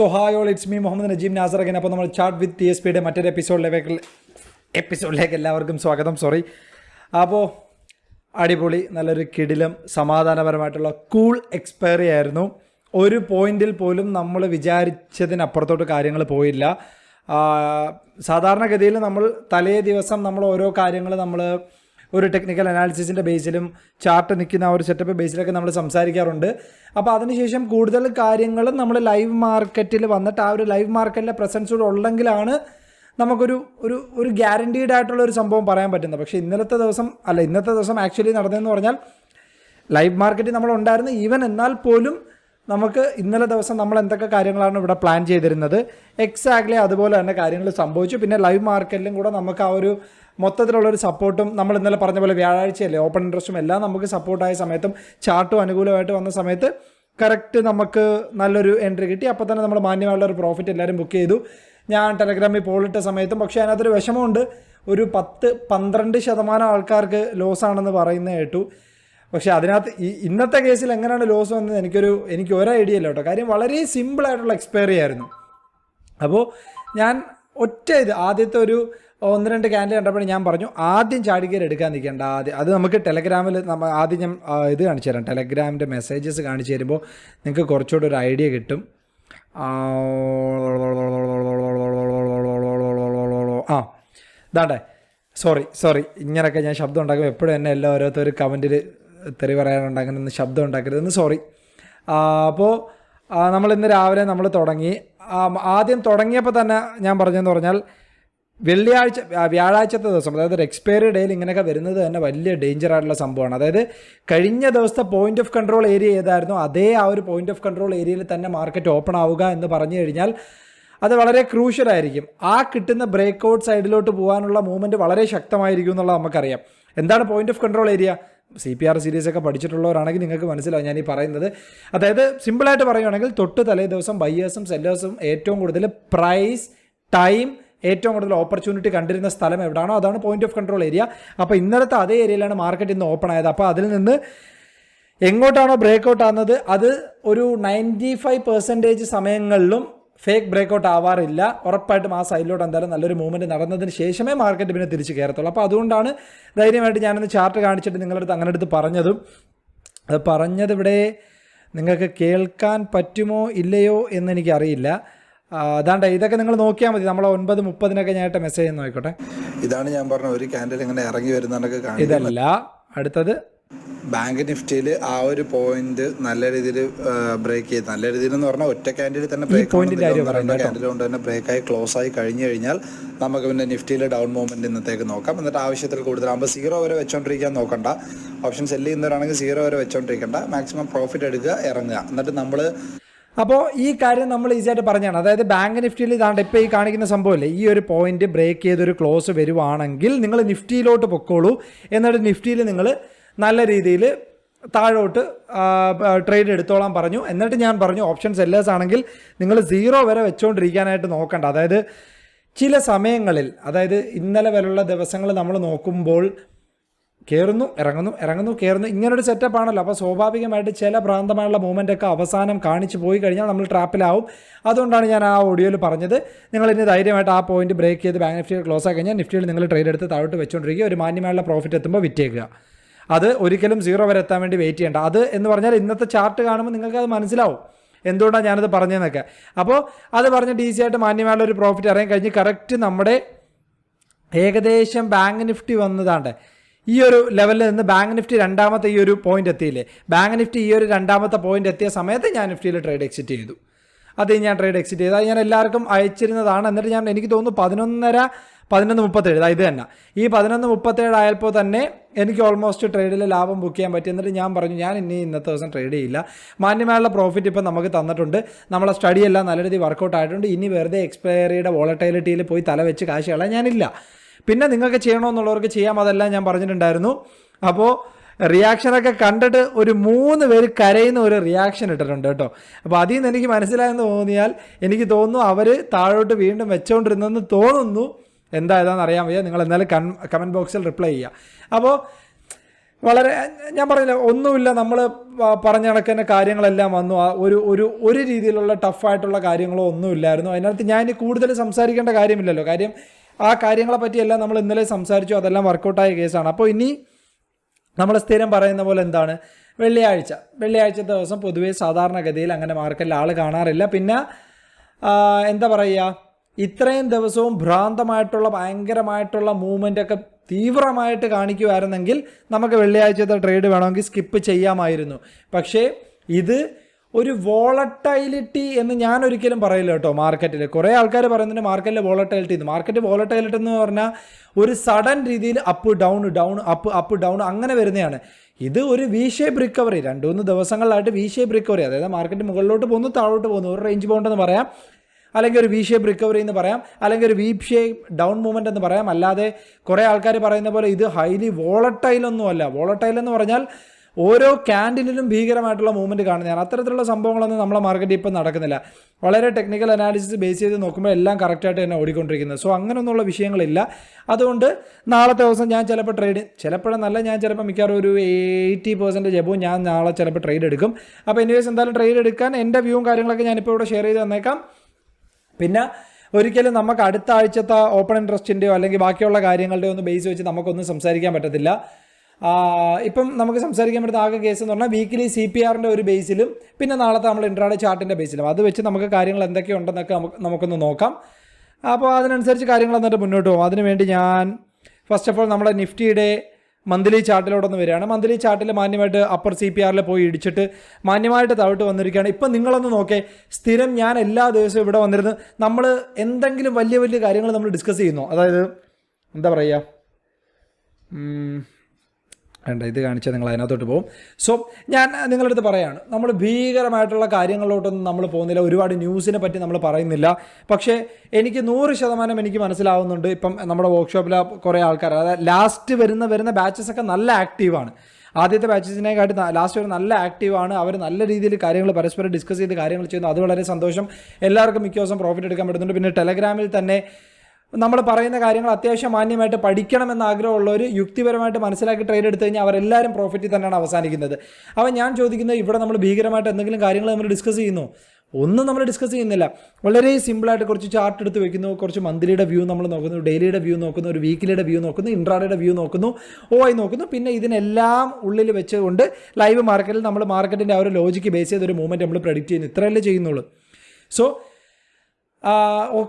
So hi all it's me Muhammad Najeem Nasar again അപ്പോൾ നമ്മൾ chart with T S പിയുടെ മറ്റൊരു എപ്പിസോഡിലേക്ക് എപ്പിസോഡിലേക്ക് എല്ലാവർക്കും സ്വാഗതം. സോറി അപ്പോൾ അടിപൊളി നല്ലൊരു കിടിലം സമാധാനപരമായിട്ടുള്ള കൂൾ എക്സ്പയറി ആയിരുന്നു. ഒരു പോയിന്റിൽ പോലും നമ്മൾ വിചാരിച്ചതിനപ്പുറത്തോട്ട് കാര്യങ്ങൾ പോയില്ല. സാധാരണഗതിയിൽ നമ്മൾ തലേ ദിവസം നമ്മൾ ഓരോ കാര്യങ്ങൾ നമ്മൾ ഒരു ടെക്നിക്കൽ അനാലിസിസിന്റെ ബേസിലും ചാർട്ട് നിൽക്കുന്ന ആ ഒരു സെറ്റപ്പ് ബേസിലൊക്കെ നമ്മൾ സംസാരിക്കാറുണ്ട്. അപ്പോൾ അതിനുശേഷം കൂടുതൽ കാര്യങ്ങളും നമ്മൾ ലൈവ് മാർക്കറ്റിൽ വന്നിട്ട് ആ ഒരു ലൈവ് മാർക്കറ്റിലെ പ്രസൻസ് കൂടെ ഉള്ളെങ്കിലാണ് നമുക്കൊരു ഒരു ഒരു ഗ്യാരണ്ടീഡ് ആയിട്ടുള്ള ഒരു സംഭവം പറയാൻ പറ്റുന്നത്. പക്ഷേ ഇന്നലത്തെ ദിവസം അല്ല ഇന്നത്തെ ദിവസം ആക്ച്വലി നടന്നതെന്ന് പറഞ്ഞാൽ ലൈവ് മാർക്കറ്റിൽ നമ്മൾ ഉണ്ടായിരുന്നു. ഈവൻ എന്നാൽ പോലും നമുക്ക് ഇന്നലെ ദിവസം നമ്മൾ എന്തൊക്കെ കാര്യങ്ങളാണ് ഇവിടെ പ്ലാൻ ചെയ്തിരുന്നത്. എക്സാക്ട്ലി അതുപോലെ തന്നെ കാര്യങ്ങൾ സംഭവിച്ചു. പിന്നെ ലൈവ് മാർക്കറ്റിലും കൂടെ നമുക്ക് ആ ഒരു മൊത്തത്തിലുള്ള ഒരു സപ്പോർട്ടും നമ്മൾ ഇന്നലെ പറഞ്ഞ പോലെ വ്യാഴാഴ്ചയല്ലേ ഓപ്പൺ ഇൻട്രസ്റ്റും എല്ലാം നമുക്ക് സപ്പോർട്ടായ സമയത്തും ചാർട്ടും അനുകൂലമായിട്ട് വന്ന സമയത്ത് കറക്റ്റ് നമുക്ക് നല്ലൊരു എൻട്രി കിട്ടി. അപ്പോൾ തന്നെ നമ്മൾ മാന്യമായുള്ള ഒരു പ്രോഫിറ്റ് എല്ലാവരും ബുക്ക് ചെയ്തു. ഞാൻ ടെലഗ്രാമിൽ പോളിട്ട സമയത്തും പക്ഷേ അതിനകത്തൊരു വിഷമമുണ്ട്. ഒരു പത്ത് പന്ത്രണ്ട് ശതമാനം ആൾക്കാർക്ക് ലോസ് ആണെന്ന് പറയുന്നത് കേട്ടു. പക്ഷേ അതിനകത്ത് ഈ ഇന്നത്തെ കേസിൽ എങ്ങനെയാണ് ലോസ് വന്നത് എനിക്കൊരു എനിക്ക് ഒരു ഐഡിയ ഇല്ല കേട്ടോ. കാര്യം വളരെ സിമ്പിളായിട്ടുള്ള എക്സ്പയറി ആയിരുന്നു. അപ്പോൾ ഞാൻ ഒറ്റ ഇത് ആദ്യത്തെ ഒരു ഒന്ന് രണ്ട് ക്യാൻഡിൽ കണ്ടപ്പോൾ ഞാൻ പറഞ്ഞു ആദ്യം ചാടിക്കയറി എടുക്കാൻ നിൽക്കേണ്ട ആദ്യം. അത് നമുക്ക് ടെലഗ്രാമിൽ നമ്മൾ ആദ്യം ഞാൻ ഇത് കാണിച്ചു തരാം. ടെലഗ്രാമിന്റെ മെസ്സേജസ് കാണിച്ചു തരുമ്പോൾ നിങ്ങൾക്ക് കുറച്ചുകൂടെ ഒരു ഐഡിയ കിട്ടും. ആ ഇതാണ്ടേ. സോറി സോറി ഇങ്ങനെയൊക്കെ ഞാൻ ശബ്ദം ഉണ്ടാക്കും. എപ്പോഴും എന്നെ എല്ലാ ഓരോരുത്തർ കമന്റിൽ തെറി പറയാനുണ്ട് അങ്ങനെ ശബ്ദം ഉണ്ടാക്കരുതെന്ന് സോറി അപ്പോൾ നമ്മൾ ഇന്ന് രാവിലെ നമ്മൾ തുടങ്ങി. ആദ്യം തുടങ്ങിയപ്പോൾ തന്നെ ഞാൻ പറഞ്ഞതെന്ന് പറഞ്ഞാൽ വെള്ളിയാഴ്ച വ്യാഴാഴ്ചത്തെ ദിവസം അതായത് ഒരു എക്സ്പയറി ഡേയിൽ ഇങ്ങനെയൊക്കെ വരുന്നത് തന്നെ വലിയ ഡേഞ്ചർ ആയിട്ടുള്ള സംഭവമാണ്. അതായത് കഴിഞ്ഞ ദിവസത്തെ പോയിന്റ് ഓഫ് കൺട്രോൾ ഏരിയ ഏതായിരുന്നു അതേ ആ ഒരു പോയിന്റ് ഓഫ് കൺട്രോൾ ഏരിയയിൽ തന്നെ മാർക്കറ്റ് ഓപ്പൺ ആവുക എന്ന് പറഞ്ഞു കഴിഞ്ഞാൽ അത് വളരെ ക്രൂഷ്യൽ ആയിരിക്കും. ആ കിട്ടുന്ന ബ്രേക്ക് ഔട്ട് സൈഡിലോട്ട് പോകാനുള്ള മൂവ്മെന്റ് വളരെ ശക്തമായിരിക്കും എന്നുള്ളത് നമുക്കറിയാം. എന്താണ് point of control area C P R series ഒക്കെ പഠിച്ചിട്ടുള്ളവരാണെങ്കിൽ നിങ്ങൾക്ക് മനസ്സിലാവും ഞാൻ ഈ പറയുന്നത്. അതായത് സിമ്പിളായിട്ട് പറയുകയാണെങ്കിൽ തൊട്ട് തലേ ദിവസം ബയ്യേഴ്സും സെല്ലേഴ്സും ഏറ്റവും കൂടുതൽ പ്രൈസ് ടൈം ഏറ്റവും കൂടുതൽ ഓപ്പർച്യൂണിറ്റി കണ്ടിരുന്ന സ്ഥലം എവിടെയാണോ അതാണ് പോയിന്റ് ഓഫ് കൺട്രോൾ ഏരിയ അപ്പോൾ ഇന്നലത്തെ അതേ ഏരിയയിലാണ് മാർക്കറ്റ് ഇന്ന് ഓപ്പൺ ആയത്. അപ്പോൾ അതിൽ നിന്ന് എങ്ങോട്ടാണോ ബ്രേക്ക് ഔട്ട് ആകുന്നത് അത് ഒരു നയന്റി ഫൈവ് പെർസെന്റേജ് സമയങ്ങളിലും ഫേക്ക് ബ്രേക്ക് ഔട്ട് ആവാറില്ല. ഉറപ്പായിട്ടും ആ സൈഡിലോട്ട് എന്തായാലും നല്ലൊരു മൂവ്മെന്റ് നടന്നതിന് ശേഷമേ മാർക്കറ്റ് പിന്നെ തിരിച്ച് കയറത്തുള്ളൂ. അപ്പോൾ അതുകൊണ്ടാണ് ധൈര്യമായിട്ട് ഞാനൊന്ന് ചാർട്ട് കാണിച്ചിട്ട് നിങ്ങളടുത്ത് അങ്ങനെ അടുത്ത് പറഞ്ഞതും. അത് പറഞ്ഞത് ഇവിടെ നിങ്ങൾക്ക് കേൾക്കാൻ പറ്റുമോ ഇല്ലയോ എന്ന് എനിക്കറിയില്ല. ആ, അതാണ്ട് ഇതൊക്കെ നിങ്ങൾ നോക്കിയാൽ മതി. നമ്മളെ ഒൻപത് മുപ്പതിനൊക്കെ ഞാനായിട്ട് മെസ്സേജ് നോക്കട്ടെ. ഇതാണ് ഞാൻ പറഞ്ഞ ഒരു ക്യാൻഡിൽ ഇങ്ങനെ ഇറങ്ങി വരുന്നതൊക്കെ ഇതല്ല. അടുത്തത്. ബാങ്ക് നിഫ്റ്റിയിൽ ആ ഒരു പോയിന്റ് നല്ല രീതിയിൽ ബ്രേക്ക് ചെയ്ത് നല്ല രീതിയിൽ എന്ന് പറഞ്ഞാൽ ഒറ്റ ക്യാൻഡിൽ തന്നെ ബ്രേക്ക് ക്യാൻഡിൽ കൊണ്ട് തന്നെ ബ്രേക്ക് ആയി ക്ലോസ് ആയി കഴിഞ്ഞു കഴിഞ്ഞാൽ നമുക്ക് പിന്നെ നിഫ്റ്റിയിലെ ഡൗൺ മൂവ്മെന്റ് ഇന്നത്തേക്ക് നോക്കാം. എന്നിട്ട് ആവശ്യത്തിൽ കൂടുതലാകുമ്പോൾ സീറോ വരെ വെച്ചോണ്ടിരിക്കാൻ നോക്കണ്ട. ഓപ്ഷൻ സെല്ല് ചെയ്യുന്നവരാണെങ്കിൽ സീറോ വരെ വെച്ചോണ്ടിരിക്കണ്ട. മാക്സിമം പ്രോഫിറ്റ് എടുക്കുക ഇറങ്ങുക. എന്നിട്ട് നമ്മൾ അപ്പോൾ ഈ കാര്യം നമ്മൾ ഈസി ആയിട്ട് പറഞ്ഞാണ് അതായത് ബാങ്ക് നിഫ്റ്റിയിൽ ഇതാണ്ട് ഇപ്പോൾ ഈ കാണിക്കുന്ന സംഭവമില്ലേ? ഈ ഒരു പോയിന്റ് ബ്രേക്ക് ചെയ്തൊരു ക്ലോസ് വരുവാണെങ്കിൽ നിങ്ങൾ നിഫ്റ്റിയിലോട്ട് പൊക്കോളൂ. എന്നിട്ട് നിഫ്റ്റിയിൽ നിങ്ങൾ നല്ല രീതിയിൽ താഴോട്ട് ട്രേഡ് എടുത്തോളാൻ പറഞ്ഞു. എന്നിട്ട് ഞാൻ പറഞ്ഞു ഓപ്ഷൻ സെല്ലേഴ്സ് ആണെങ്കിൽ നിങ്ങൾ സീറോ വരെ വെച്ചുകൊണ്ടിരിക്കാനായിട്ട് നോക്കണ്ട. അതായത് ചില സമയങ്ങളിൽ അതായത് ഇന്നലെ വരെയുള്ള ദിവസങ്ങൾ നമ്മൾ നോക്കുമ്പോൾ കയറുന്നു ഇറങ്ങുന്നു ഇറങ്ങുന്നു കയറുന്നു ഇങ്ങനൊരു സെറ്റപ്പ് ആണല്ലോ. അപ്പോൾ സ്വാഭാവികമായിട്ട് ചില ഭ്രാന്തമായുള്ള മൂവ്മെന്റ് ഒക്കെ അവസാനം കാണിച്ച് പോയി കഴിഞ്ഞാൽ നമ്മൾ ട്രാപ്പിലാവും അതുകൊണ്ടാണ് ഞാൻ ആ ഓഡിയോയിൽ പറഞ്ഞത്. നിങ്ങൾ ഇനി ധൈര്യമായിട്ട് ആ പോയിന്റ് ബ്രേക്ക് ചെയ്ത് ബാങ്ക് നിഫ്റ്റി ക്ലോസ് ആക്കി കഴിഞ്ഞാൽ നിഫ്റ്റിയിൽ നിങ്ങൾ ട്രേഡ് എടുത്ത് താഴോട്ട് വെച്ചുകൊണ്ടിരിക്കുക ഒരു മാന്യമായുള്ള പ്രോഫിറ്റ് എത്തുമ്പോൾ വിറ്റേക്കുക. അത് ഒരിക്കലും സീറോ വരെ എത്താൻ വേണ്ടി വെയിറ്റ് ചെയ്യേണ്ട. അത് എന്ന് പറഞ്ഞാൽ ഇന്നത്തെ ചാർട്ട് കാണുമ്പോൾ നിങ്ങൾക്ക് അത് മനസ്സിലാവും. എന്തുകൊണ്ടാണ് ഞാനത് പറഞ്ഞതെന്നൊക്കെ. അപ്പോൾ അത് പറഞ്ഞിട്ട് ഈസി ആയിട്ട് മാന്യമായുള്ള ഒരു പ്രോഫിറ്റ് ഇറങ്ങി കഴിഞ്ഞ് കറക്റ്റ് നമ്മുടെ ഏകദേശം ബാങ്ക് നിഫ്റ്റി വന്നതാണ്ട്. ഈ ഒരു ലെവലിൽ നിന്ന് ബാങ്ക് നിഫ്റ്റി രണ്ടാമത്തെ ഈ ഒരു പോയിന്റ് എത്തിയില്ലേ? ബാങ്ക് നിഫ്റ്റി ഈ ഒരു രണ്ടാമത്തെ പോയിന്റ് എത്തിയ സമയത്ത് ഞാൻ നിഫ്റ്റിയിൽ ട്രേഡ് എക്സിറ്റ് ചെയ്തു. അത് ഞാൻ ട്രേഡ് എക്സിറ്റ് ചെയ്തു. അത് ഞാൻ എല്ലാവർക്കും അയച്ചിരുന്നതാണ്. എന്നിട്ട് ഞാൻ എനിക്ക് തോന്നുന്നു പതിനൊന്നര പതിനൊന്ന് മുപ്പത്തേഴ്. ഇതാ തന്നെ. ഈ പതിനൊന്ന് മുപ്പത്തേഴ് ആയപ്പോൾ തന്നെ എനിക്ക് ഓൾമോസ്റ്റ് ട്രേഡിൽ ലാഭം ബുക്ക് ചെയ്യാൻ പറ്റി. എന്നിട്ട് ഞാൻ പറഞ്ഞു ഞാൻ ഇനി ഇന്നത്തെ ദിവസം ട്രേഡ് ചെയ്യില്ല. മാന്യമായുള്ള പ്രോഫിറ്റ് ഇപ്പം നമുക്ക് തന്നിട്ടുണ്ട്. നമ്മളെ സ്റ്റഡി എല്ലാം നല്ല രീതിയിൽ വർക്കൗട്ട് ആയിട്ടുണ്ട്. ഇനി വെറുതെ എക്സ്പയറിയുടെ വോളറ്റൈലിറ്റിയിൽ പോയി തല വെച്ച് കാശ് കളയാൻ ഞാനില്ല. പിന്നെ നിങ്ങൾക്ക് ചെയ്യണമെന്നുള്ളവർക്ക് ചെയ്യാം അതെല്ലാം ഞാൻ പറഞ്ഞിട്ടുണ്ടായിരുന്നു. അപ്പോൾ റിയാക്ഷനൊക്കെ കണ്ടിട്ട് ഒരു മൂന്ന് പേര് കരയുന്ന ഒരു റിയാക്ഷൻ ഇട്ടിട്ടുണ്ട് കേട്ടോ. അപ്പോൾ അതിൽ നിന്ന് എനിക്ക് മനസ്സിലായെന്ന് തോന്നിയാൽ എനിക്ക് തോന്നുന്നു അവർ താഴോട്ട് വീണ്ടും വെച്ചുകൊണ്ടിരുന്നെന്ന് തോന്നുന്നു. എന്താ ഇതാണെന്ന് അറിയാൻ വയ്യ. നിങ്ങൾ എന്തായാലും കൺ കമന്റ് ബോക്സിൽ റിപ്ലൈ ചെയ്യുക അപ്പോൾ വളരെ ഞാൻ പറഞ്ഞില്ല ഒന്നുമില്ല നമ്മൾ പറഞ്ഞ കണക്ക് തന്നെ കാര്യങ്ങളെല്ലാം വന്നു. ഒരു ഒരു ഒരു രീതിയിലുള്ള ടഫായിട്ടുള്ള കാര്യങ്ങളോ ഒന്നുമില്ലായിരുന്നു. അതിനകത്ത് ഞാൻ കൂടുതൽ സംസാരിക്കേണ്ട കാര്യമില്ലല്ലോ. കാര്യം ആ കാര്യങ്ങളെ പറ്റിയെല്ലാം നമ്മൾ ഇന്നലെ സംസാരിച്ചു. അതെല്ലാം വർക്കൗട്ടായ കേസാണ്. അപ്പോൾ ഇനി നമ്മൾ സ്ഥിരം പറയുന്ന പോലെ എന്താണ്? വെള്ളിയാഴ്ച. വെള്ളിയാഴ്ചത്തെ ദിവസം പൊതുവേ സാധാരണഗതിയിൽ അങ്ങനെ മാർക്കറ്റിൽ ആൾ കാണാറില്ല. പിന്നെ എന്താ പറയുക? ഇത്രയും ദിവസവും ഭ്രാന്തമായിട്ടുള്ള ഭയങ്കരമായിട്ടുള്ള മൂവ്മെന്റ് ഒക്കെ തീവ്രമായിട്ട് കാണിക്കുമായിരുന്നെങ്കിൽ നമുക്ക് വെള്ളിയാഴ്ചത്തെ ട്രേഡ് വേണമെങ്കിൽ സ്കിപ്പ് ചെയ്യാമായിരുന്നു. പക്ഷേ ഇത് ഒരു വോളട്ടൈലിറ്റി എന്ന് ഞാൻ ഒരിക്കലും പറയില്ല കേട്ടോ മാർക്കറ്റിൽ കുറേ ആൾക്കാർ പറയുന്നുണ്ട് മാർക്കറ്റിൽ വോളട്ടൈലിറ്റി എന്ന്. മാർക്കറ്റ് വോളട്ടൈലിറ്റി എന്ന് പറഞ്ഞാൽ ഒരു സഡൻ രീതിയിൽ up down down up up down അങ്ങനെ വരുന്നതാണ് ഇത് ഒരു വി ഷേപ്പ് റിക്കവറി രണ്ട് മൂന്ന് ദിവസങ്ങളിലായിട്ട് വി ഷേപ്പ് റിക്കവറി അതായത് മാർക്കറ്റ് മുകളിലോട്ട് പോകുന്നു താഴോട്ട് പോകുന്നു. ഒരു റേഞ്ച് ബൗണ്ട് എന്ന് പറയാം. അല്ലെങ്കിൽ ഒരു വി ഷേപ്പ് റിക്കവറി എന്ന് പറയാം. അല്ലെങ്കിൽ ഒരു വി ഷേപ്പ് ഡൗൺ മൂവ്മെന്റ് എന്ന് പറയാം. അല്ലാതെ കുറേ ആൾക്കാർ പറയുന്ന പോലെ ഇത് ഹൈലി വോളട്ടൈൽ ഒന്നുമല്ല. വോളട്ടൈൽ എന്ന് പറഞ്ഞാൽ ഓരോ ക്യാൻഡിലും ഭീകരമായിട്ടുള്ള മൂവ്മെന്റ് കാണുന്നതാണ്. അത്തരത്തിലുള്ള സംഭവങ്ങളൊന്നും നമ്മളെ മാർക്കറ്റ് ഇപ്പം നടക്കുന്നില്ല. വളരെ ടെക്നിക്കൽ അനാലിസിസ് ബേസ് ചെയ്ത് നോക്കുമ്പോൾ എല്ലാം കറക്റ്റായിട്ട് തന്നെ ഓടിക്കൊണ്ടിരിക്കുന്നത്. സോ അങ്ങനെയൊന്നുള്ള വിഷയങ്ങളില്ല. അതുകൊണ്ട് നാളത്തെ ദിവസം ഞാൻ ചിലപ്പോൾ ട്രേഡ് ചിലപ്പോഴെന്നല്ല ഞാൻ ചിലപ്പോൾ മിക്കവാറും ഒരു എയ്റ്റി പെർസെന്റേജ് എബോ ഞാൻ നാളെ ചിലപ്പോൾ ട്രേഡ് എടുക്കും. അപ്പോൾ എനിവേസ് എന്തായാലും ട്രേഡ് എടുക്കാൻ എന്റെ വ്യൂവും കാര്യങ്ങളൊക്കെ ഞാനിപ്പോൾ ഇവിടെ ഷെയർ ചെയ്ത് തന്നേക്കാം. പിന്നെ ഒരിക്കലും നമുക്ക് അടുത്ത ആഴ്ചത്തെ ഓപ്പൺ ഇൻട്രസ്റ്റിന്റെയോ അല്ലെങ്കിൽ ബാക്കിയുള്ള കാര്യങ്ങളുടെയോ ഒന്ന് ബേസ് വെച്ച് നമുക്കൊന്നും സംസാരിക്കാൻ പറ്റത്തില്ല. ഇപ്പം നമുക്ക് സംസാരിക്കാൻ പറ്റുന്ന ആകെ കേസ് എന്ന് പറഞ്ഞാൽ വീക്കിലി സി പി ആറിന്റെ ഒരു ബേസിലും പിന്നെ നാളത്തെ നമ്മൾ ഇൻട്രാഡ് ചാർട്ടിന്റെ ബേസിലും അത് വെച്ച് നമുക്ക് കാര്യങ്ങൾ എന്തൊക്കെയുണ്ടെന്നൊക്കെ നമുക്ക് നമുക്കൊന്ന് നോക്കാം. അപ്പോൾ അതിനനുസരിച്ച് കാര്യങ്ങൾ എന്നിട്ട് മുന്നോട്ട് പോകും. അതിനുവേണ്ടി ഞാൻ ഫസ്റ്റ് ഓഫ് ഓൾ നമ്മുടെ നിഫ്റ്റിയുടെ മന്ത്ലി ചാർട്ടിലോട്ടൊന്ന് വരികയാണ്. മന്ത്ലി ചാർട്ടിൽ മാന്യമായിട്ട് അപ്പർ സി പി ആറിൽ പോയി ഇടിച്ചിട്ട് മാന്യമായിട്ട് താഴോട്ട് വന്നിരിക്കുകയാണ്. ഇപ്പം നിങ്ങളൊന്ന് നോക്കേ സ്ഥിരം ഞാൻ എല്ലാ ദിവസവും ഇവിടെ വന്നിരുന്ന് നമ്മൾ എന്തെങ്കിലും വലിയ വലിയ കാര്യങ്ങൾ നമ്മൾ ഡിസ്കസ് ചെയ്യുന്നു. അതായത് എന്താ പറയുക? വേണ്ട ഇത് കാണിച്ചാൽ നിങ്ങൾ അതിനകത്തോട്ട് പോകും. സോ ഞാൻ നിങ്ങളുടെ അടുത്ത് പറയാണ്. നമ്മൾ ഭീകരമായിട്ടുള്ള കാര്യങ്ങളിലോട്ടൊന്നും നമ്മൾ പോകുന്നില്ല. ഒരുപാട് ന്യൂസിനെ പറ്റി നമ്മൾ പറയുന്നില്ല. പക്ഷേ എനിക്ക് നൂറ് ശതമാനം എനിക്ക് മനസ്സിലാവുന്നുണ്ട്. ഇപ്പം നമ്മുടെ വർക്ക്ഷോപ്പിലെ കുറേ ആൾക്കാർ അതായത് ലാസ്റ്റ് വരുന്ന വരുന്ന ബാച്ചസ് ഒക്കെ നല്ല ആക്റ്റീവാണ് ആദ്യത്തെ ബാച്ചസിനെക്കാട്ടി ലാസ്റ്റ് വരെ നല്ല ആക്റ്റീവാണ് അവർ നല്ല രീതിയിൽ കാര്യങ്ങൾ പരസ്പരം ഡിസ്കസ് ചെയ്ത് കാര്യങ്ങൾ ചെയ്യുന്നു. അത് വളരെ സന്തോഷം. എല്ലാവർക്കും മിക്ക ദിവസം പ്രോഫിറ്റ് എടുക്കാൻ പറ്റുന്നുണ്ട്. പിന്നെ ടെലഗ്രാമിൽ തന്നെ നമ്മൾ പറയുന്ന കാര്യങ്ങൾ അത്യാവശ്യം മാന്യമായിട്ട് പഠിക്കണമെന്ന് ആഗ്രഹമുള്ളവർ യുക്തിപരമായിട്ട് മനസ്സിലാക്കി ട്രേഡ് എടുത്തു കഴിഞ്ഞാൽ അവരെല്ലാവരും പ്രോഫിറ്റിൽ തന്നെയാണ് അവസാനിക്കുന്നത്. അപ്പോൾ ഞാൻ ചോദിക്കുന്നത് ഇവിടെ നമ്മൾ ഭീകരമായിട്ട് എന്തെങ്കിലും കാര്യങ്ങൾ നമ്മൾ ഡിസ്കസ് ചെയ്യുന്നു? ഒന്നും നമ്മൾ ഡിസ്കസ് ചെയ്യുന്നില്ല. വളരെ സിമ്പിളായിട്ട് കുറച്ച് ചാർട്ട് എടുത്ത് വെക്കുന്നു. കുറച്ച് മന്ത്ലിയുടെ വ്യൂ നമ്മൾ നോക്കുന്നു. ഡെയിലിയുടെ വ്യൂ നോക്കുന്നു. ഒരു വീക്കിലിയുടെ വ്യൂ നോക്കുന്നു. ഇൻട്രാഡയുടെ വ്യൂ നോക്കുന്നു. ഓ ആയി നോക്കുന്നു. പിന്നെ ഇതിനെല്ലാം ഉള്ളിൽ വെച്ചുകൊണ്ട് ലൈവ് മാർക്കറ്റിൽ നമ്മൾ മാർക്കറ്റിന്റെ ആ ഒരു ലോജിക്ക് ബേസ് ചെയ്ത് ഒരു മൂവ്മെന്റ് നമ്മൾ പ്രഡിക്റ്റ് ചെയ്യുന്നു. ഇത്രയല്ലേ ചെയ്യുന്നുള്ളൂ. സോ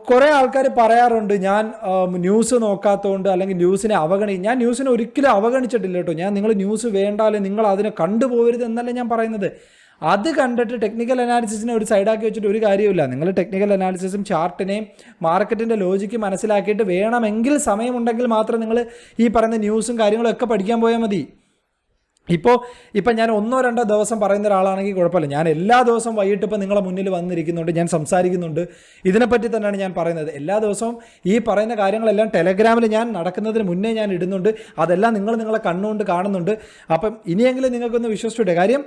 കുറേ ആൾക്കാർ പറയാറുണ്ട് ഞാൻ ന്യൂസ് നോക്കാത്തതുകൊണ്ട് അല്ലെങ്കിൽ ന്യൂസിനെ അവഗണി ഞാൻ ന്യൂസിനെ ഒരിക്കലും അവഗണിച്ചിട്ടില്ല കേട്ടോ. ഞാൻ നിങ്ങൾ ന്യൂസ് വേണ്ടാലേ നിങ്ങൾ അതിനെ കണ്ടുപോകരുത് എന്നല്ല ഞാൻ പറയുന്നത്. അത് കണ്ടിട്ട് ടെക്നിക്കൽ അനാലിസിസിനെ ഒരു സൈഡാക്കി വെച്ചിട്ട് ഒരു കാര്യമില്ല നിങ്ങൾ ടെക്നിക്കൽ അനാലിസിസും ചാർട്ടിനെയും മാർക്കറ്റിന്റെ ലോജിക്ക് മനസ്സിലാക്കിയിട്ട് വേണമെങ്കിൽ സമയമുണ്ടെങ്കിൽ മാത്രം നിങ്ങൾ ഈ പറയുന്ന ന്യൂസും കാര്യങ്ങളും ഒക്കെ പഠിക്കാൻ പോയാൽ മതി. ഇപ്പോൾ ഇപ്പം ഞാൻ ഒന്നോ രണ്ടോ ദിവസം പറയുന്ന ഒരാളാണെങ്കിൽ കുഴപ്പമില്ല. ഞാൻ എല്ലാ ദിവസവും വൈകിട്ട് ഇപ്പം നിങ്ങളെ മുന്നിൽ വന്നിരിക്കുന്നുണ്ട് ഞാൻ സംസാരിക്കുന്നുണ്ട്. ഇതിനെപ്പറ്റി തന്നെയാണ് ഞാൻ പറയുന്നത്. എല്ലാ ദിവസവും ഈ പറയുന്ന കാര്യങ്ങളെല്ലാം ടെലഗ്രാമിൽ ഞാൻ നടക്കുന്നതിന് മുന്നേ ഞാൻ ഇടുന്നുണ്ട്. അതെല്ലാം നിങ്ങൾ നിങ്ങളെ കണ്ണുകൊണ്ട് കാണുന്നുണ്ട്. അപ്പം ഇനിയെങ്കിലും നിങ്ങൾക്കൊന്ന് വിശ്വസിച്ചൂടെ? കാര്യം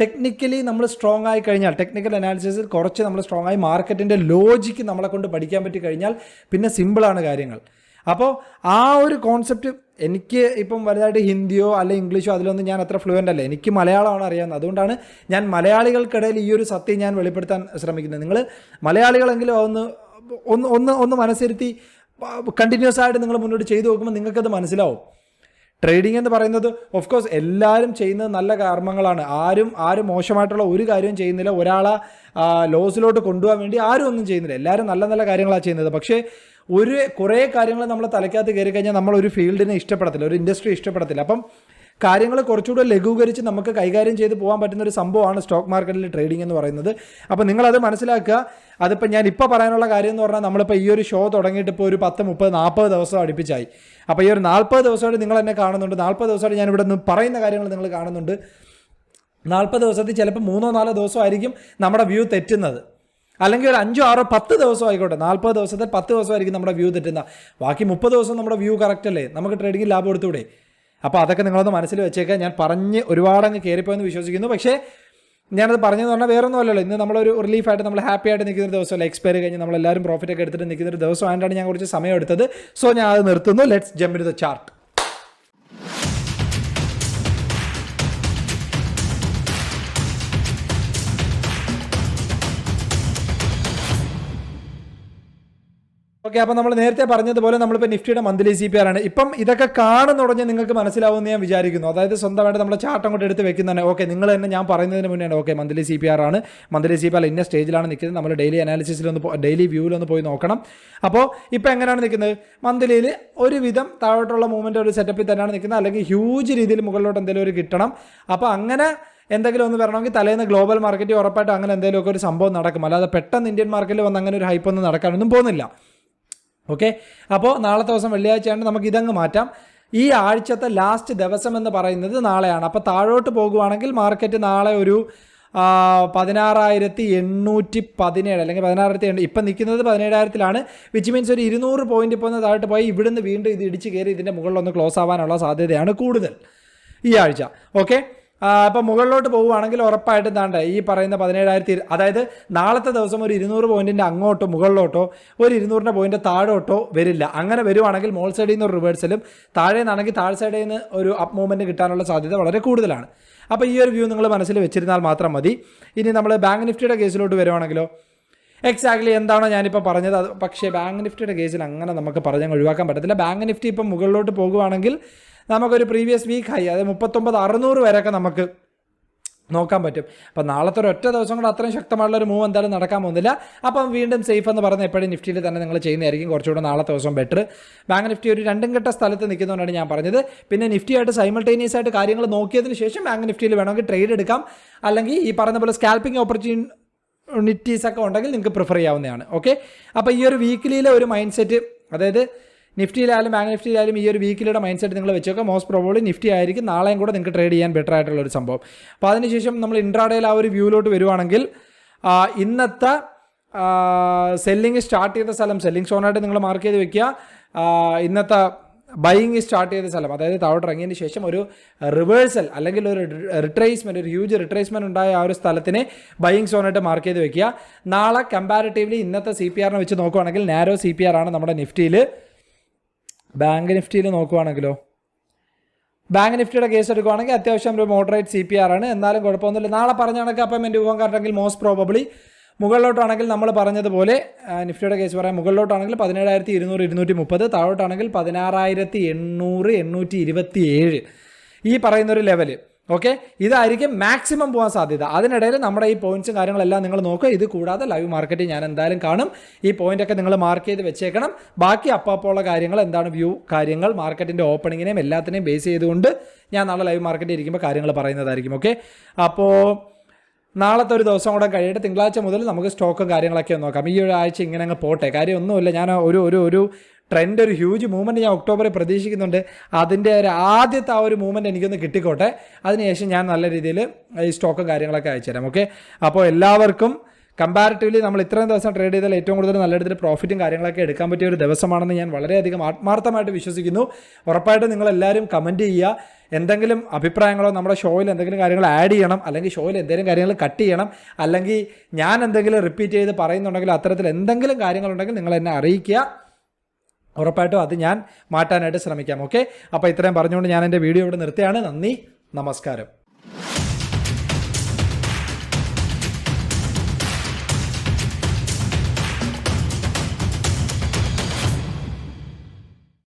ടെക്നിക്കലി നമ്മൾ സ്ട്രോങ് ആയി കഴിഞ്ഞാൽ ടെക്നിക്കൽ അനാലിസിസിൽ കുറച്ച് നമ്മൾ സ്ട്രോങ് ആയി മാർക്കറ്റിന്റെ ലോജിക്ക് നമ്മളെ കൊണ്ട് പഠിക്കാൻ പറ്റി കഴിഞ്ഞാൽ പിന്നെ സിമ്പിളാണ് കാര്യങ്ങൾ. അപ്പോൾ ആ ഒരു കോൺസെപ്റ്റ് എനിക്ക് ഇപ്പം വലുതായിട്ട് ഹിന്ദിയോ അല്ലെങ്കിൽ ഇംഗ്ലീഷോ അതിലൊന്നും ഞാൻ അത്ര ഫ്ലുവന്റ് അല്ല. എനിക്ക് മലയാളമാണ് അറിയാവുന്നത്. അതുകൊണ്ടാണ് ഞാൻ മലയാളികൾക്കിടയിൽ ഈ ഒരു സത്യം ഞാൻ വെളിപ്പെടുത്താൻ ശ്രമിക്കുന്നത്. നിങ്ങൾ മലയാളികളെങ്കിലും ഒന്ന് ഒന്ന് ഒന്ന് ഒന്ന് മനസ്സിരുത്തി കണ്ടിന്യൂസ് ആയിട്ട് നിങ്ങൾ മുന്നോട്ട് ചെയ്തു നോക്കുമ്പോൾ നിങ്ങൾക്കത് മനസ്സിലാവും. ട്രേഡിംഗ് എന്ന് പറയുന്നത് ഓഫ് കോഴ്സ് എല്ലാവരും ചെയ്യുന്നത് നല്ല കർമ്മങ്ങളാണ്. ആരും ആരും മോശമായിട്ടുള്ള ഒരു കാര്യവും ചെയ്യുന്നില്ല. ഒരാളെ ലോസിലോട്ട് കൊണ്ടുപോകാൻ വേണ്ടി ആരും ഒന്നും ചെയ്യുന്നില്ല. എല്ലാവരും നല്ല നല്ല കാര്യങ്ങളാണ് ചെയ്യുന്നത്. പക്ഷേ ഒരു കുറേ കാര്യങ്ങൾ നമ്മൾ തലയ്ക്കകത്ത് കയറി കഴിഞ്ഞാൽ നമ്മൾ ഒരു ഫീൽഡിനെ ഇഷ്ടപ്പെടത്തില്ല ഒരു ഇൻഡസ്ട്രി ഇഷ്ടപ്പെടത്തില്ല. അപ്പം കാര്യങ്ങൾ കുറച്ചുകൂടെ ലഘൂകരിച്ച് നമുക്ക് കൈകാര്യം ചെയ്ത് പോകാൻ പറ്റുന്ന ഒരു സംഭവമാണ് സ്റ്റോക്ക് മാർക്കറ്റിൽ ട്രേഡിംഗ് എന്ന് പറയുന്നത്. അപ്പോൾ നിങ്ങളത് മനസ്സിലാക്കുക. അതിപ്പോൾ ഞാൻ ഇപ്പോൾ പറയാനുള്ള കാര്യം എന്ന് പറഞ്ഞാൽ നമ്മളിപ്പോൾ ഈ ഒരു ഷോ തുടങ്ങിയിട്ട് ഇപ്പോൾ ഒരു പത്ത് മുപ്പത് നാൽപ്പത് ദിവസം അടുപ്പിച്ചായി. അപ്പോൾ ഈ ഒരു നാൽപ്പത് ദിവസമായിട്ട് നിങ്ങൾ എന്നെ കാണുന്നുണ്ട്. നാൽപ്പത് ദിവസമായിട്ട് ഞാൻ ഇവിടെ നിന്ന് പറയുന്ന കാര്യങ്ങൾ നിങ്ങൾ കാണുന്നുണ്ട്. നാൽപ്പത് ദിവസത്തിൽ ചിലപ്പോൾ മൂന്നോ നാലോ ദിവസമായിരിക്കും നമ്മുടെ വ്യൂ തെറ്റുന്നത്. അല്ലെങ്കിൽ ഒരു അഞ്ചോ ആറോ പത്ത് ദിവസം ആയിക്കോട്ടെ നാൽപ്പത് ദിവസത്തിൽ പത്ത് ദിവസമായിരിക്കും നമ്മുടെ വ്യൂ തെറ്റുന്ന. ബാക്കി മുപ്പത് ദിവസം നമ്മുടെ വ്യൂ കറക്റ്റ് അല്ലേ? നമുക്ക് ട്രേഡിംഗിൽ ലാഭം എടുത്തൂടെ അപ്പോൾ അതൊക്കെ നിങ്ങളൊന്ന് മനസ്സിൽ വെച്ചേക്കാം. ഞാൻ പറഞ്ഞ് ഒരുപാട് അങ്ങ് കയറിപ്പോയെന്ന് വിശ്വസിക്കുന്നു. പക്ഷേ ഞാനത് പറഞ്ഞതെന്ന് പറഞ്ഞാൽ വേറെ ഒന്നും അല്ലല്ലോ. ഇന്ന് നമ്മളൊരു റിലീഫായിട്ട് നമ്മൾ ഹാപ്പി ആയിട്ട് നിൽക്കുന്ന ഒരു ദിവസമല്ല? എക്സ്പയർ കഴിഞ്ഞ് നമ്മളെല്ലാവരും പ്രോഫിറ്റ് ഒക്കെ എടുത്തിട്ട് നിൽക്കുന്ന ഒരു ദിവസമായിട്ടാണ് ഞാൻ കുറച്ച് സമയം എടുത്തത്. സോ ഞാൻ അത് നിർത്തുന്നു. Let's jump in the chart okay അപ്പോൾ നമ്മൾ നേരത്തെ പറഞ്ഞതുപോലെ നമ്മളിപ്പോൾ നിഫ്റ്റിയുടെ മന്ത്ലി സി പി ആർ ആണ്. ഇപ്പം ഇതൊക്കെ കാണുന്ന കാണുന്നുടഞ്ഞ് നിങ്ങൾക്ക് മനസ്സിലാവുമെന്ന് ഞാൻ വിചാരിക്കുന്നു. അതായത് സ്വന്തമായിട്ട് നമ്മുടെ ചാർട്ട് അങ്ങോട്ട് എടുത്ത് വെക്കുന്നതന്നെ. ഓക്കെ നിങ്ങൾ തന്നെ ഞാൻ പറയുന്നതിന് മുന്നേ okay monthly C P R ആണ്. മന്ത്ലി സി പി ആർ ഇന്ന സ്റ്റേജിലാണ് നിൽക്കുന്നത്. നമ്മൾ ഡെയിലി അനാലിസിസിലൊന്ന് ഡെയിലി വ്യൂവിലൊന്ന് പോയി നോക്കണം. അപ്പോൾ ഇപ്പോൾ എങ്ങനെയാണ് നിൽക്കുന്നത്? മന്ത്ലിയിൽ ഒരുവിധം താഴോട്ടുള്ള മൂവ്മെന്റ് ഒരു സെറ്റപ്പിൽ തന്നെയാണ് നിൽക്കുന്നത്. അല്ലെങ്കിൽ ഹ്യൂജ് രീതിയിൽ മുകളിലോട്ട് എന്തെങ്കിലും ഒരു കിട്ടണം. അപ്പോൾ അങ്ങനെ എന്തെങ്കിലും ഒന്ന് വരണമെങ്കിൽ തലേന്ന് ഗ്ലോബൽ മാർക്കറ്റ് ഉറപ്പായിട്ടും അങ്ങനെ എന്തെങ്കിലുമൊക്കെ ഒരു സംഭവം നടക്കും. അല്ലാതെ പെട്ടെന്ന് ഇന്ത്യൻ മാർക്കറ്റിൽ വന്ന് അങ്ങനെ ഒരു ഹൈപ്പ് ഒന്നും നടക്കാനൊന്നും പോകുന്നില്ല. ഓക്കെ? അപ്പോൾ നാളത്തെ ദിവസം വെള്ളിയാഴ്ചയാണ് നമുക്ക് ഇതങ്ങ് മാറ്റാം. ഈ ആഴ്ചത്തെ ലാസ്റ്റ് ദിവസം എന്ന് പറയുന്നത് നാളെയാണ്. അപ്പോൾ താഴോട്ട് പോകുവാണെങ്കിൽ മാർക്കറ്റ് നാളെ ഒരു പതിനാറായിരത്തി എണ്ണൂറ്റി പതിനേഴ് അല്ലെങ്കിൽ പതിനാറായിരത്തി എണ്ണൂ ഇപ്പം നിൽക്കുന്നത് പതിനേഴായിരത്തിലാണ്. വിച്ച് മീൻസ് ഒരു ഇരുന്നൂറ് പോയിന്റ് ഇപ്പോൾ താഴോട്ട് പോയി ഇവിടുന്ന് വീണ്ടും ഇത് ഇടിച്ച് കയറി ഇതിന്റെ മുകളിലൊന്ന് ക്ലോസ് ആവാനുള്ള സാധ്യതയാണ് കൂടുതൽ ഈ ആഴ്ച. ഓക്കെ? ഇപ്പം മുകളിലോട്ട് പോവുകയാണെങ്കിൽ ഉറപ്പായിട്ടും താണ്ട ഈ പറയുന്ന പതിനേഴായിരത്തി അതായത് നാളത്തെ ദിവസം ഒരു ഇരുന്നൂറ് പോയിന്റിന്റെ അങ്ങോട്ടോ മുകളിലോട്ടോ ഒരു ഇരുന്നൂറിന്റെ പോയിന്റ് താഴോട്ടോ വരില്ല. അങ്ങനെ വരുവാണെങ്കിൽ മോൾ സൈഡിൽ നിന്ന് ഒരു റിവേഴ്സലും താഴെ നിന്നാണെങ്കിൽ താഴെ സൈഡിൽ നിന്ന് ഒരു അപ്പ് മൂവ്മെന്റ് കിട്ടാനുള്ള സാധ്യത വളരെ കൂടുതലാണ്. അപ്പോൾ ഈ ഒരു വ്യൂ നിങ്ങൾ മനസ്സിൽ വെച്ചിരുന്നാൽ മാത്രം മതി. ഇനി നമ്മൾ ബാങ്ക് നിഫ്റ്റിയുടെ കേസിലോട്ട് വരുവാണെങ്കിലോ എക്സാക്ട്ലി എന്താണോ ഞാനിപ്പോൾ പറഞ്ഞത്. അത് പക്ഷേ ബാങ്ക് നിഫ്റ്റിയുടെ കേസിൽ അങ്ങനെ നമുക്ക് പറഞ്ഞാൽ ഒഴിവാക്കാൻ പറ്റത്തില്ല. ബാങ്ക് നിഫ്റ്റി ഇപ്പം മുകളിലോട്ട് പോകുവാണെങ്കിൽ നമുക്കൊരു പ്രീവിയസ് വീക്ക് ഹൈ അതായത് മുപ്പത്തൊമ്പത് അറുന്നൂറ് വരെയൊക്കെ നമുക്ക് നോക്കാൻ പറ്റും. അപ്പം നാളത്തെ ഒരു ഒറ്റ ദിവസം കൂടെ അത്രയും ശക്തമായുള്ള ഒരു മൂവ് എന്തായാലും നടക്കാൻ പോകുന്നില്ല. അപ്പം വീണ്ടും സേഫ് എന്ന് പറയുന്ന എപ്പോഴും നിഫ്റ്റിയിൽ തന്നെ നിങ്ങൾ ചെയ്യുന്നതായിരിക്കും. കുറച്ചുകൂടെ നാളത്തെ ദിവസം ബെറ്റർ ബാങ്ക് നിഫ്റ്റി ഒരു രണ്ടും ഘട്ട സ്ഥലത്ത് നിൽക്കുന്നതുകൊണ്ടാണ് ഞാൻ പറഞ്ഞത്. പിന്നെ നിഫ്റ്റിയായിട്ട് സൈമൾട്ടേനിയസ് ആയിട്ട് കാര്യങ്ങൾ നോക്കിയതിന് ശേഷം ബാങ്ക് നിഫ്റ്റിയിൽ വേണമെങ്കിൽ ട്രേഡ് എടുക്കാം. അല്ലെങ്കിൽ ഈ പറഞ്ഞ പോലെ സ്കാൽപ്പിംഗ് ഓപ്പർച്യൂണിറ്റി നിറ്റീസ് ഒക്കെ ഉണ്ടെങ്കിൽ നിങ്ങൾക്ക് പ്രിഫർ ചെയ്യാവുന്നതാണ് ഓക്കെ അപ്പോൾ ഈ ഒരു വീക്കിലിയിലെ ഒരു മൈൻഡ് സെറ്റ് അതായത് നിഫ്റ്റിയിലായാലും ബാങ്ക് നിഫ്റ്റിയിലായാലും ഈ ഒരു വീക്കിലിയുടെ മൈൻഡ് സെറ്റ് നിങ്ങൾ വെച്ചൊക്കെ മോസ്റ്റ് പ്രോബ്ലി നിഫ്റ്റി ആയിരിക്കും നാളെയും കൂടെ നിങ്ങൾക്ക് ട്രേഡ് ചെയ്യാൻ ബെറ്റർ ആയിട്ടുള്ള ഒരു സംഭവം. അപ്പോൾ അതിനുശേഷം നമ്മൾ ഇൻട്രാഡേയിൽ ആ ഒരു വ്യൂവിലോട്ട് വരുവാണെങ്കിൽ ഇന്നത്തെ സെല്ലിങ് സ്റ്റാർട്ട് ചെയ്ത സ്ഥലം സെല്ലിങ് സോണായിട്ട് നിങ്ങൾ മാർക്ക് ചെയ്ത് വെക്കുക. ഇന്നത്തെ ബൈയിങ് സ്റ്റാർട്ട് ചെയ്ത സ്ഥലം. അതായത് താഴോട്ട് ഇറങ്ങിയതിന് ശേഷം ഒരു റിവേഴ്സൽ അല്ലെങ്കിൽ ഒരു റിട്രേസ്മെന്റ് ഒരു ഹ്യൂജ് റിട്രേസ്മെന്റ് ഉണ്ടായ ആ ഒരു സ്ഥലത്തിനെ ബൈയിങ് സോണായിട്ട് മാർക്ക് ചെയ്ത് വെക്കുക. നാളെ കമ്പാരിറ്റീവ്ലി ഇന്നത്തെ സി പി ആറിനെ വെച്ച് നോക്കുവാണെങ്കിൽ നാരോ സി പി ആർ ആണ് നമ്മുടെ നിഫ്റ്റിയിൽ ബാങ്ക് നിഫ്റ്റിയിൽ നോക്കുവാണെങ്കിലോ? ബാങ്ക് നിഫ്റ്റിയുടെ കേസ് എടുക്കുവാണെങ്കിൽ അത്യാവശ്യം ഒരു മോഡറേറ്റ് സി പി ആർ ആണ്. എന്നാലും കുഴപ്പമൊന്നുമില്ല. നാളെ പറഞ്ഞ കണക്ക് അപ്പം എന്റെ ഊഹം കാരണമെങ്കിൽ മോസ്റ്റ് പ്രോബബ്ലി മുകളിലോട്ടാണെങ്കിൽ നമ്മൾ പറഞ്ഞതുപോലെ നിഫ്റ്റിയുടെ കേസ് പറയാം. മുകളിലോട്ടാണെങ്കിൽ പതിനേഴായിരത്തി ഇരുന്നൂറ് ഇരുന്നൂറ്റി മുപ്പത് താഴോട്ടാണെങ്കിൽ പതിനാറായിരത്തി എണ്ണൂറ് എണ്ണൂറ്റി ഇരുപത്തി ഏഴ് ഈ പറയുന്നൊരു ലെവൽ ഓക്കെ ഇതായിരിക്കും മാക്സിമം പോകാൻ സാധ്യത. അതിനിടയിൽ നമ്മുടെ ഈ പോയിന്റ്സും കാര്യങ്ങളെല്ലാം നിങ്ങൾ നോക്കുക. ഇത് കൂടാതെ ലൈവ് മാർക്കറ്റ് ഞാൻ എന്തായാലും കാണും. ഈ പോയിന്റ് ഒക്കെ നിങ്ങൾ മാർക്ക് ചെയ്ത് വെച്ചേക്കണം. ബാക്കി അപ്പോഴുള്ള കാര്യങ്ങൾ എന്താണ് വ്യൂ കാര്യങ്ങൾ മാർക്കറ്റിന്റെ ഓപ്പണിങ്ങിനെയും എല്ലാത്തിനെയും ബേസ് ചെയ്തുകൊണ്ട് ഞാൻ നാളെ ലൈവ് മാർക്കറ്റ് ഇരിക്കുമ്പോൾ കാര്യങ്ങൾ പറയുന്നതായിരിക്കും. ഓക്കെ അപ്പോൾ നാളത്തെ ഒരു ദിവസം കൂടെ കഴിയട്ടെ. തിങ്കളാഴ്ച മുതൽ നമുക്ക് സ്റ്റോക്കും കാര്യങ്ങളൊക്കെ നോക്കാം. ഈ ഒരു ആഴ്ച ഇങ്ങനെ അങ്ങ് പോട്ടെ. കാര്യം ഒന്നുമില്ല ഞാൻ ഒരു ഒരു ഒരു ട്രെൻഡ് ഒരു ഹ്യൂജ് മൂവ്മെന്റ് ഞാൻ ഒക്ടോബറിൽ പ്രതീക്ഷിക്കുന്നുണ്ട്. അതിന്റെ ഒരു ആദ്യത്തെ ആ ഒരു മൂവ്മെന്റ് എനിക്കൊന്ന് കിട്ടിക്കോട്ടെ. അതിനുശേഷം ഞാൻ നല്ല രീതിയിൽ ഈ സ്റ്റോക്കും കാര്യങ്ങളൊക്കെ അയച്ചു തരാം ഓക്കെ അപ്പോൾ എല്ലാവർക്കും കമ്പാരിറ്റീവ്ലി നമ്മൾ ഇത്രയും ദിവസം ട്രേഡ് ചെയ്താൽ ഏറ്റവും കൂടുതൽ നല്ല രീതിയിൽ പ്രോഫിറ്റും കാര്യങ്ങളൊക്കെ എടുക്കാൻ പറ്റിയ ഒരു ദിവസമാണെന്ന് ഞാൻ വളരെയധികം ആത്മാർത്ഥമായിട്ട് വിശ്വസിക്കുന്നു. ഉറപ്പായിട്ടും നിങ്ങളെല്ലാവരും കമന്റ് ചെയ്യുക. എന്തെങ്കിലും അഭിപ്രായങ്ങളോ നമ്മുടെ ഷോയിൽ എന്തെങ്കിലും കാര്യങ്ങൾ ആഡ് ചെയ്യണം. അല്ലെങ്കിൽ ഷോയിൽ എന്തെങ്കിലും കാര്യങ്ങൾ കട്ട് ചെയ്യണം. അല്ലെങ്കിൽ ഞാൻ എന്തെങ്കിലും റിപ്പീറ്റ് ചെയ്ത് പറയുന്നുണ്ടെങ്കിൽ അത്തരത്തിൽ എന്തെങ്കിലും കാര്യങ്ങളുണ്ടെങ്കിൽ നിങ്ങൾ എന്നെ അറിയിക്കുക. ഉറപ്പായിട്ടും അത് ഞാൻ മാറ്റാനായിട്ട് ശ്രമിക്കാം. ഓക്കെ അപ്പോൾ ഇത്രയും പറഞ്ഞുകൊണ്ട് ഞാൻ എന്റെ വീഡിയോ ഇവിടെ നിർത്തിയാണ് നന്ദി. നമസ്കാരം.